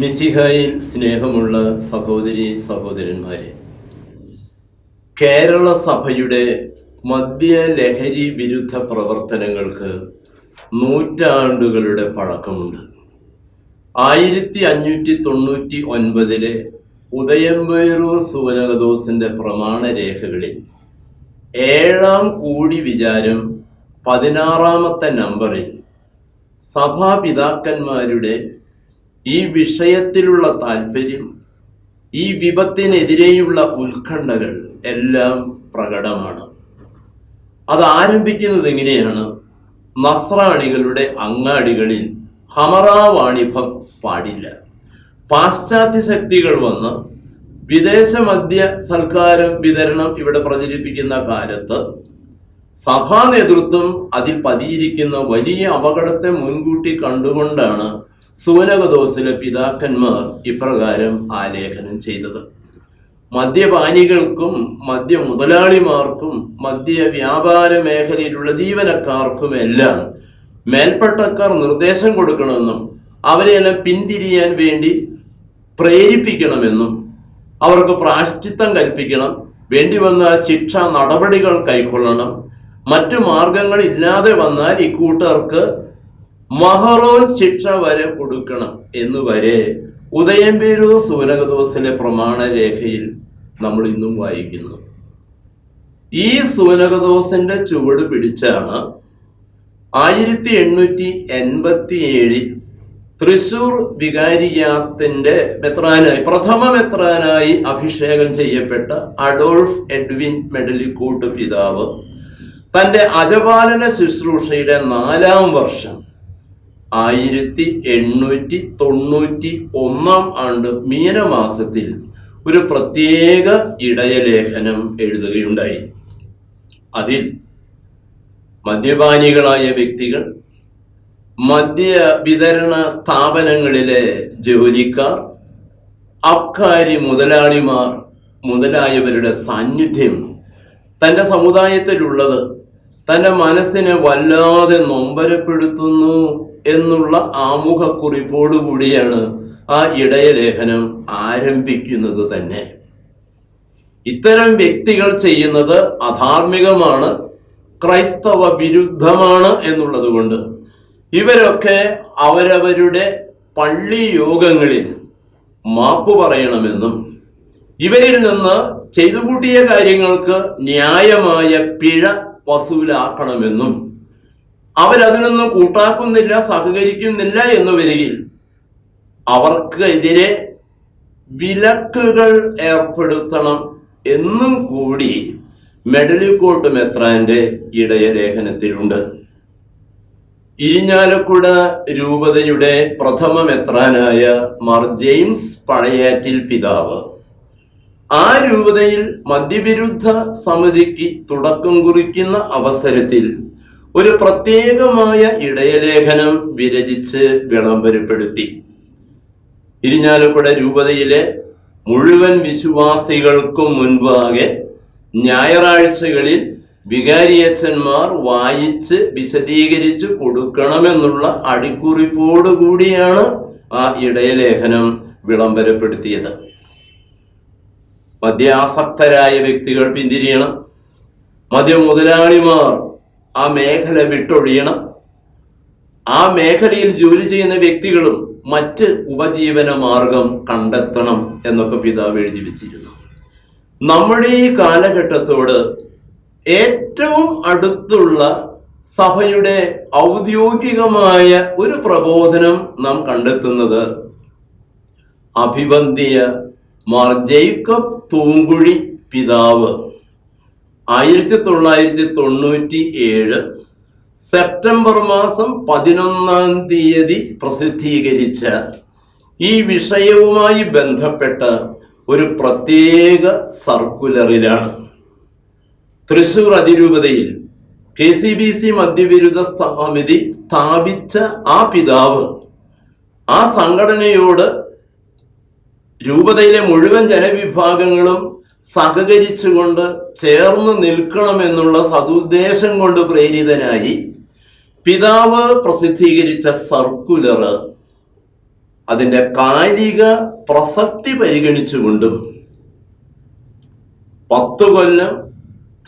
മിസിഹായിൽ സ്നേഹമുള്ള സഹോദരി സഹോദരന്മാരെ കേരള സഭയുടെ മദ്യ ലഹരി വിരുദ്ധ പ്രവർത്തനങ്ങൾക്ക് നൂറ്റാണ്ടുകളുടെ പഴക്കമുണ്ട്. ആയിരത്തി അഞ്ഞൂറ്റി തൊണ്ണൂറ്റി ഒൻപതിലെ ഉദയംപേരൂർ സുവനകദോസിന്റെ പ്രമാണരേഖകളിൽ ഏഴാം കൂടി വിചാരം പതിനാറാമത്തെ നമ്പറിൽ സഭാപിതാക്കന്മാരുടെ ഈ വിഷയത്തിലുള്ള താല്പര്യം ഈ വിപത്തിനെതിരെയുള്ള ഉത്കണ്ഠകൾ എല്ലാം പ്രകടമാണ്. അത് ആരംഭിക്കുന്നത് എങ്ങനെയാണ്? നസ്രാണികളുടെ അങ്ങാടികളിൽ ഹമറാവാണിഭം പാടില്ല. പാശ്ചാത്യ ശക്തികൾ വന്ന് വിദേശ മദ്യ സൽക്കാരം വിതരണം ഇവിടെ പ്രചരിപ്പിക്കുന്ന കാലത്ത് സഭാ നേതൃത്വം അതിൽ പതിയിരിക്കുന്ന വലിയ അപകടത്തെ മുൻകൂട്ടി കണ്ടുകൊണ്ടാണ് സുവനകദോസിലെ പിതാക്കന്മാർ ഇപ്രകാരം ആലേഖനം ചെയ്തത്. മദ്യപാനികൾക്കും മദ്യ മുതലാളിമാർക്കും മദ്യ വ്യാപാര മേഖലയിലുള്ള ജീവനക്കാർക്കുമെല്ലാം മേൽപ്പട്ടക്കാർ നിർദ്ദേശം കൊടുക്കണമെന്നും അവരെയെല്ലാം പിന്തിരിയാൻ വേണ്ടി പ്രേരിപ്പിക്കണമെന്നും അവർക്ക് പ്രാശ്ചിത്തം കൽപ്പിക്കണം വേണ്ടി വന്ന ശിക്ഷാ നടപടികൾ കൈക്കൊള്ളണം മറ്റു മാർഗങ്ങൾ ഇല്ലാതെ വന്നാൽ ഇക്കൂട്ടർക്ക് മഹറോൻ ശിക്ഷ വരെ കൊടുക്കണം എന്ന് വരെ ഉദയംപേരൂർ സൂനകദോസിലെ പ്രമാണരേഖയിൽ നമ്മൾ ഇന്നും വായിക്കുന്നു. ഈ സൂനകദോസിന്റെ ചുവട് പിടിച്ചാണ് ആയിരത്തി എണ്ണൂറ്റി എൺപത്തി ഏഴിൽ തൃശൂർ വികാരിയാത്തിന്റെ മെത്രാനായി പ്രഥമ മെത്രാനായി അഭിഷേകം ചെയ്യപ്പെട്ട അഡോൾഫ് എഡ്വിൻ മെഡലിക്കൂട്ട് പിതാവ്. തന്റെ അജപാലന ശുശ്രൂഷയുടെ നാലാം വർഷം. ആയിരത്തി എണ്ണൂറ്റി തൊണ്ണൂറ്റി ഒന്നാം ആണ്ട് മീനമാസത്തിൽ ഒരു പ്രത്യേക ഇടയലേഖനം എഴുതുകയുണ്ടായി. അതിൽ മദ്യപാനികളായ വ്യക്തികൾ മദ്യ വിതരണ സ്ഥാപനങ്ങളിലെ ജോലിക്കാർ അബ്കാരി മുതലാളിമാർ മുതലായവരുടെ സാന്നിധ്യം തന്റെ സമുദായത്തിലുള്ളത് തന്റെ മനസ്സിനെ വല്ലാതെ നൊമ്പരപ്പെടുത്തുന്നു എന്നുള്ള ആമുഖക്കുറിപ്പോടുകൂടിയാണ് ആ ഇടയലേഖനം ആരംഭിക്കുന്നത് തന്നെ. ഇത്തരം വ്യക്തികൾ ചെയ്യുന്നത് അധാർമികമാണ് ക്രൈസ്തവ വിരുദ്ധമാണ് എന്നുള്ളത് കൊണ്ട് ഇവരൊക്കെ അവരവരുടെ പള്ളി യോഗങ്ങളിൽ മാപ്പ് പറയണമെന്നും ഇവരിൽ നിന്ന് ചെയ്തു കൂട്ടിയ കാര്യങ്ങൾക്ക് ന്യായമായ പിഴ വസൂലാക്കണമെന്നും അവരതിനൊന്നും കൂട്ടാക്കുന്നില്ല സഹകരിക്കുന്നില്ല എന്ന് വരികിൽ അവർക്കെതിരെ വിലക്കുകൾ ഏർപ്പെടുത്തണം എന്നും കൂടി മെഡലിക്കോട്ട് മെത്രാന്റെ ഇടയലേഖനത്തിലുണ്ട്. ഇരിഞ്ഞാലക്കുട രൂപതയുടെ പ്രഥമ മെത്രാനായ മാർ ജെയിംസ് പഴയാറ്റിൽ പിതാവ്. ആ രൂപതയിൽ മദ്യവിരുദ്ധ സമിതിക്ക് തുടക്കം കുറിക്കുന്ന അവസരത്തിൽ ഒരു പ്രത്യേകമായ ഇടയലേഖനം വിരചിച്ച് വിളംബരപ്പെടുത്തി. ഇരിഞ്ഞാലക്കുട രൂപതയിലെ മുഴുവൻ വിശ്വാസികൾക്കും മുൻപാകെ ഞായറാഴ്ചകളിൽ വികാരിയച്ഛന്മാർ വായിച്ച് വിശദീകരിച്ച് കൊടുക്കണമെന്നുള്ള അടിക്കുറിപ്പോടുകൂടിയാണ് ആ ഇടയലേഖനം വിളംബരപ്പെടുത്തിയത്. മദ്യാസക്തരായ വ്യക്തികൾ പിന്തിരിയണം. മദ്യ മുതലാളിമാർ ആ മേഖല വിട്ടൊഴിയണം. ആ മേഖലയിൽ ജോലി ചെയ്യുന്ന വ്യക്തികളും മറ്റ് ഉപജീവന മാർഗം കണ്ടെത്തണം എന്നൊക്കെ പിതാവ് എഴുതി വെച്ചിരുന്നു. നമ്മുടെ ഈ കാലഘട്ടത്തോട് ഏറ്റവും അടുത്തുള്ള സഭയുടെ ഔദ്യോഗികമായ ഒരു പ്രബോധനം നാം കണ്ടെത്തുന്നത് അഭിവന്ധിയ മാർ ജേക്കബ് തൂങ്കുഴി പിതാവ് ആയിരത്തി തൊള്ളായിരത്തി തൊണ്ണൂറ്റി ഏഴ് സെപ്റ്റംബർ മാസം പതിനൊന്നാം തീയതി പ്രസിദ്ധീകരിച്ച ഈ വിഷയവുമായി ബന്ധപ്പെട്ട ഒരു പ്രത്യേക സർക്കുലറിലാണ്. തൃശൂർ അതിരൂപതയിൽ കെ സി ബി സി മദ്യവിരുദ്ധ സമിതി സ്ഥാപിച്ച ആ പിതാവ് ആ സംഘടനയോട് രൂപതയിലെ മുഴുവൻ ജനവിഭാഗങ്ങളും സഹകരിച്ചുകൊണ്ട് ചേർന്ന് നിൽക്കണമെന്നുള്ള സതുദ്ദേശം കൊണ്ട് പ്രേരിതനായി പിതാവ് പ്രസിദ്ധീകരിച്ച സർക്കുലർ അതിന്റെ കാലിക പ്രസക്തി പരിഗണിച്ചുകൊണ്ടും പത്തു കൊല്ലം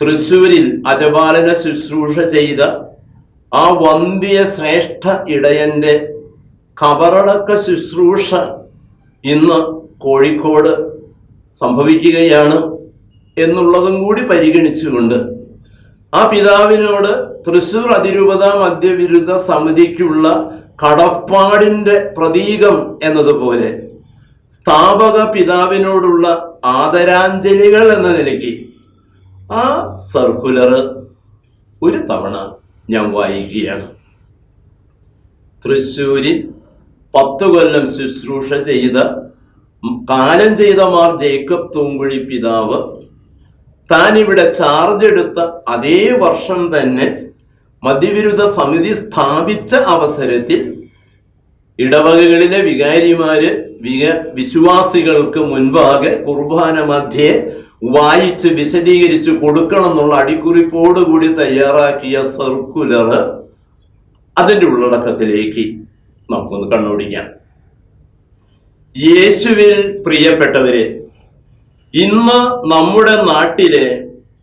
തൃശൂരിൽ അജപാലന ശുശ്രൂഷ ചെയ്ത ആ വമ്പിയ ശ്രേഷ്ഠ ഇടയന്റെ കബറടക്ക ശുശ്രൂഷ ഇന്ന് കോഴിക്കോട് സംഭവിക്കുകയാണ് എന്നുള്ളതും കൂടി പരിഗണിച്ചുകൊണ്ട് ആ പിതാവിനോട് തൃശൂർ അതിരൂപത മദ്യവിരുദ്ധ സമിതിക്കുള്ള കടപ്പാടിന്റെ പ്രതീകം എന്നതുപോലെ സ്ഥാപക പിതാവിനോടുള്ള ആദരാഞ്ജലികൾ എന്ന നിലയ്ക്ക് ആ സർക്കുലർ ഒരു തവണ ഞാൻ വായിക്കുകയാണ്. തൃശ്ശൂരിൽ പത്തു കൊല്ലം ശുശ്രൂഷ ചെയ്ത കാലം ചെയ്ത മാർ ജേക്കബ് തൂങ്കുഴി പിതാവ് താൻ ഇവിടെ ചാർജ് എടുത്ത അതേ വർഷം തന്നെ മദ്യവിരുദ്ധ സമിതി സ്ഥാപിച്ച അവസരത്തിൽ ഇടവകകളിലെ വികാരിമാര് വിക വിശ്വാസികൾക്ക് മുൻപാകെ കുർബാന മധ്യേ വായിച്ച് വിശദീകരിച്ച് കൊടുക്കണം എന്നുള്ള അടിക്കുറിപ്പോടുകൂടി തയ്യാറാക്കിയ സർക്കുലർ അതിന്റെ ഉള്ളടക്കത്തിലേക്ക് നമുക്കൊന്ന് കണ്ണോടിക്കാം. യേശുവിൽ പ്രിയപ്പെട്ടവരെ ഇന്ന് നമ്മുടെ നാട്ടിലെ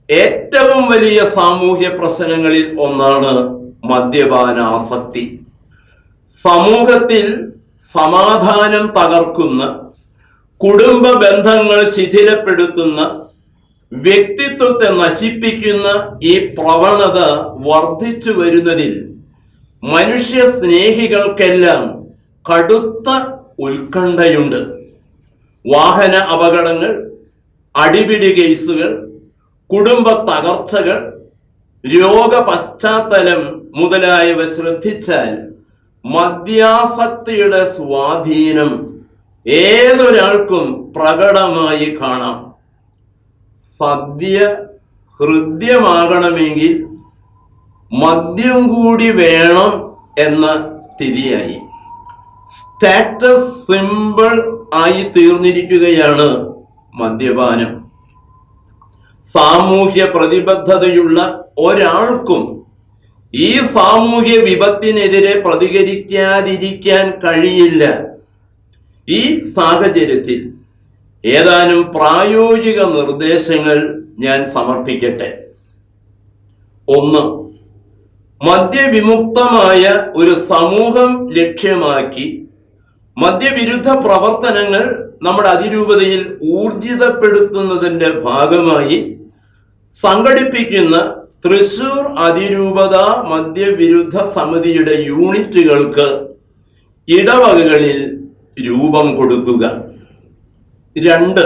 ഏറ്റവും വലിയ സാമൂഹ്യ പ്രശ്നങ്ങളിൽ ഒന്നാണ് മദ്യപാന ആസക്തി സമൂഹത്തിൽ സമാധാനം തകർക്കുന്ന കുടുംബ ബന്ധങ്ങൾ ശിഥിലപ്പെടുത്തുന്ന വ്യക്തിത്വത്തെ നശിപ്പിക്കുന്ന ഈ പ്രവണത വർദ്ധിച്ചു വരുന്നതിൽ മനുഷ്യ സ്നേഹികൾക്കെല്ലാം കടുത്ത ഉത്കണ്ഠയുണ്ട്. വാഹന അപകടങ്ങൾ അടിപിടി കേസുകൾ കുടുംബ തകർച്ചകൾ രോഗ പശ്ചാത്തലം മുതലായവ ശ്രദ്ധിച്ചാൽ മദ്യാസക്തിയുടെ സ്വാധീനം ഏതൊരാൾക്കും പ്രകടമായി കാണാം. സദ്യ ഹൃദ്യമാകണമെങ്കിൽ മദ്യം കൂടി വേണം എന്ന സ്ഥിതിയായി. സ്റ്റാറ്റസ് സിമ്പിൾ ആയി തീർന്നിരിക്കുകയാണ് മദ്യപാനം. സാമൂഹ്യ പ്രതിബദ്ധതയുള്ള ഒരാൾക്കും ഈ സാമൂഹ്യ വിപത്തിനെതിരെ പ്രതികരിക്കാതിരിക്കാൻ കഴിയില്ല. ഈ സാഹചര്യത്തിൽ ഏതാനും പ്രായോഗിക നിർദ്ദേശങ്ങൾ ഞാൻ സമർപ്പിക്കട്ടെ. ഒന്ന് മദ്യവിമുക്തമായ ഒരു സമൂഹം ലക്ഷ്യമാക്കി മദ്യവിരുദ്ധ പ്രവർത്തനങ്ങൾ നമ്മുടെ അതിരൂപതയിൽ ഊർജിതപ്പെടുത്തുന്നതിന്റെ ഭാഗമായി സംഘടിപ്പിക്കുന്ന തൃശൂർ അതിരൂപത മദ്യവിരുദ്ധ സമിതിയുടെ യൂണിറ്റുകൾക്ക് ഇടവകകളിൽ രൂപം കൊടുക്കുക. രണ്ട്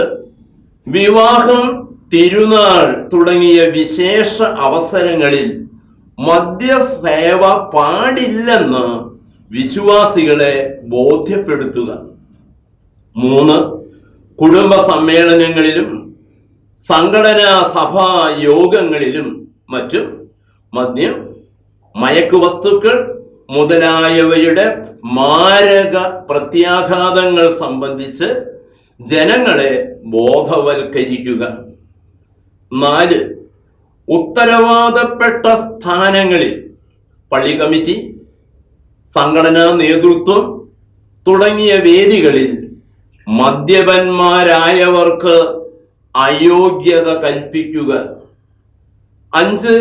വിവാഹം തിരുനാൾ തുടങ്ങിയ വിശേഷ അവസരങ്ങളിൽ മദ്യസേവ പാടില്ലെന്ന് വിശ്വാസികളെ ബോധ്യപ്പെടുത്തുക. മൂന്ന് കുടുംബ സമ്മേളനങ്ങളിലും സംഘടനാ സഭാ യോഗങ്ങളിലും മറ്റും മദ്യം മയക്കുവസ്തുക്കൾ മുതലായവയുടെ മാരക പ്രത്യാഘാതങ്ങൾ സംബന്ധിച്ച് ജനങ്ങളെ ബോധവൽക്കരിക്കുക. നാല് ഉത്തരവാദപ്പെട്ട സ്ഥാനങ്ങളിൽ പള്ളി കമ്മിറ്റി സംഘടനാ നേതൃത്വം തുടങ്ങിയ വേദികളിൽ മദ്യപന്മാരായവർക്ക് അയോഗ്യത കൽപ്പിക്കുക. അഞ്ച്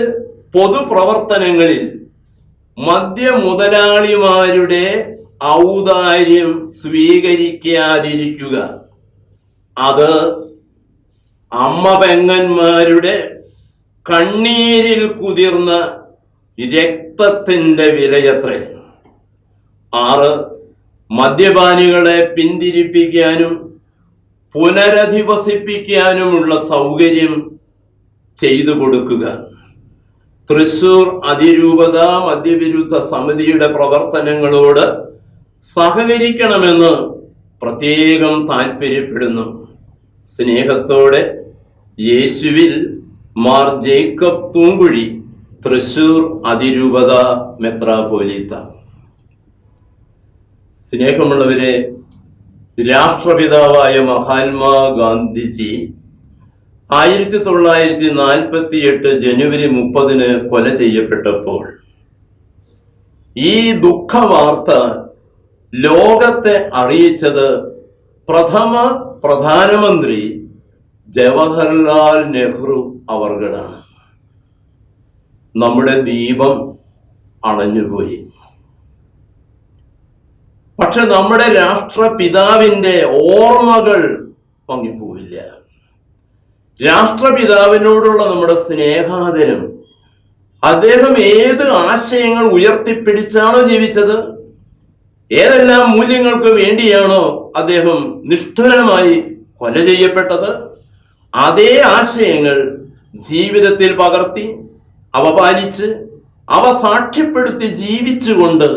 പൊതുപ്രവർത്തനങ്ങളിൽ മദ്യ മുതലാളിമാരുടെ ഔദാര്യം സ്വീകരിക്കാതിരിക്കുക. അത് അമ്മ പെങ്ങന്മാരുടെ കണ്ണീരിൽ കുതിർന്ന രക്തത്തിന്റെ വിലയത്രേ. ആറ് മദ്യപാനികളെ പിന്തിരിപ്പിക്കാനും പുനരധിവസിപ്പിക്കാനുമുള്ള സൗകര്യം ചെയ്തു കൊടുക്കുക. തൃശൂർ അതിരൂപത മദ്യവിരുദ്ധ സമിതിയുടെ പ്രവർത്തനങ്ങളോട് സഹകരിക്കണമെന്ന് പ്രത്യേകം താല്പര്യപ്പെടുന്നു സ്നേഹത്തോടെ യേശുവിൽ മാർ ജേക്കബ് തൂങ്കുഴി തൃശൂർ അതിരൂപത മെത്രാപോലീത്ത. സ്നേഹമുള്ളവരെ രാഷ്ട്രപിതാവായ മഹാത്മാ ഗാന്ധിജി ആയിരത്തി തൊള്ളായിരത്തി നാൽപ്പത്തി എട്ട് ജനുവരി മുപ്പതിന് കൊല ചെയ്യപ്പെട്ടപ്പോൾ ഈ ദുഃഖവാർത്ത ലോകത്തെ അറിയിച്ചത് പ്രഥമ പ്രധാനമന്ത്രി ജവഹർലാൽ നെഹ്റു അവർകളാണ് നമ്മുടെ ദീപം അണഞ്ഞുപോയി. പക്ഷെ നമ്മുടെ രാഷ്ട്രപിതാവിന്റെ ഓർമ്മകൾ പങ്ങിപ്പോവില്ല രാഷ്ട്രപിതാവിനോടുള്ള നമ്മുടെ സ്നേഹാദരം അദ്ദേഹം ഏത് ആശയങ്ങൾ ഉയർത്തിപ്പിടിച്ചാണോ ജീവിച്ചത്? ഏതെല്ലാം മൂല്യങ്ങൾക്ക് വേണ്ടിയാണോ അദ്ദേഹം നിഷ്ഠുരമായി കൊല ചെയ്യപ്പെട്ടത്? അതേ ആശയങ്ങൾ ജീവിതത്തിൽ പകർത്തി അവ പാലിച്ച് അവ സാക്ഷ്യപ്പെടുത്തി ജീവിച്ചുകൊണ്ട്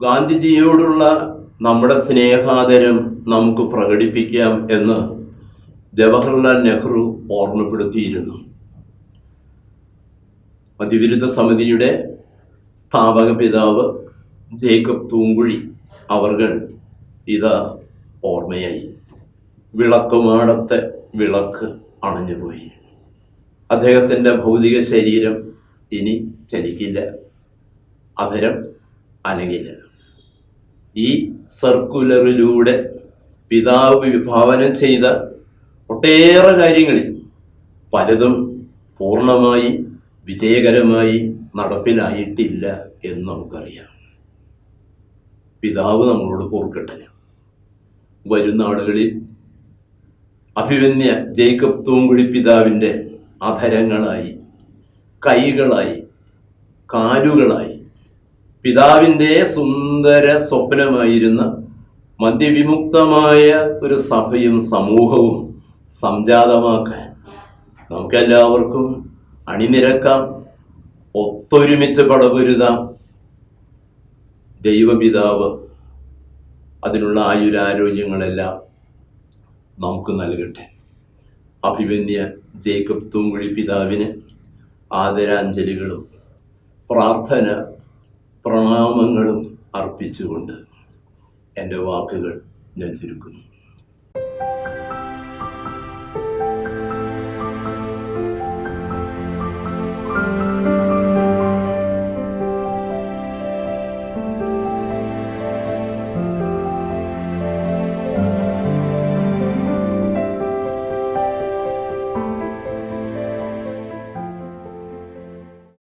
ഗാന്ധിജിയോടുള്ള നമ്മുടെ സ്നേഹാദരം നമുക്ക് പ്രകടിപ്പിക്കാം എന്ന് ജവഹർലാൽ നെഹ്റു ഓർമ്മപ്പെടുത്തിയിരുന്നു. മതിവിരുദ്ധ സമിതിയുടെ സ്ഥാപക പിതാവ് ജേക്കബ് തൂങ്കുഴി അവർകൾ ഇത് ഓർമ്മയായി. വിളക്കുമാടത്തെ വിളക്ക് അണഞ്ഞുപോയി. അദ്ദേഹത്തിന്റെ ഭൗതിക ശരീരം ഇനി ചലിക്കില്ല. അധരം അനങ്ങില്ല. ഈ സർക്കുലറിലൂടെ പിതാവ് വിഭാവനം ചെയ്ത ഒട്ടേറെ കാര്യങ്ങളിൽ പലതും പൂർണമായി വിജയകരമായി നടപ്പിലായിട്ടില്ല എന്ന് നമുക്കറിയാം. പിതാവ് നമ്മളോട് പോർക്കട്ടെ വരുന്ന ആളുകളിൽ അഭിമന്യ ജേക്കബ് തൂങ്കുഴി പിതാവിന്റെ അധരങ്ങളായി കൈകളായി കാലുകളായി. പിതാവിന്റെ സുന്ദര സ്വപ്നമായിരുന്ന മദ്യവിമുക്തമായ ഒരു സഭയും സമൂഹവും സംജാതമാക്കാൻ നമുക്കെല്ലാവർക്കും അണിനിരക്കാം. ഒത്തൊരുമിച്ച് പടപൊരുതാം. ദൈവപിതാവ് അതിനുള്ള ആയുരാരോഗ്യങ്ങളെല്ലാം നമുക്ക് നൽകട്ടെ. അഭിമന്യ ജേക്കബ് തൂങ്കുഴി പിതാവിന് ആദരാഞ്ജലികളും പ്രാർത്ഥന പ്രണാമങ്ങളും അർപ്പിച്ചുകൊണ്ട് എന്റെ വാക്കുകൾ ഞാൻ ചുരുക്കുന്നു.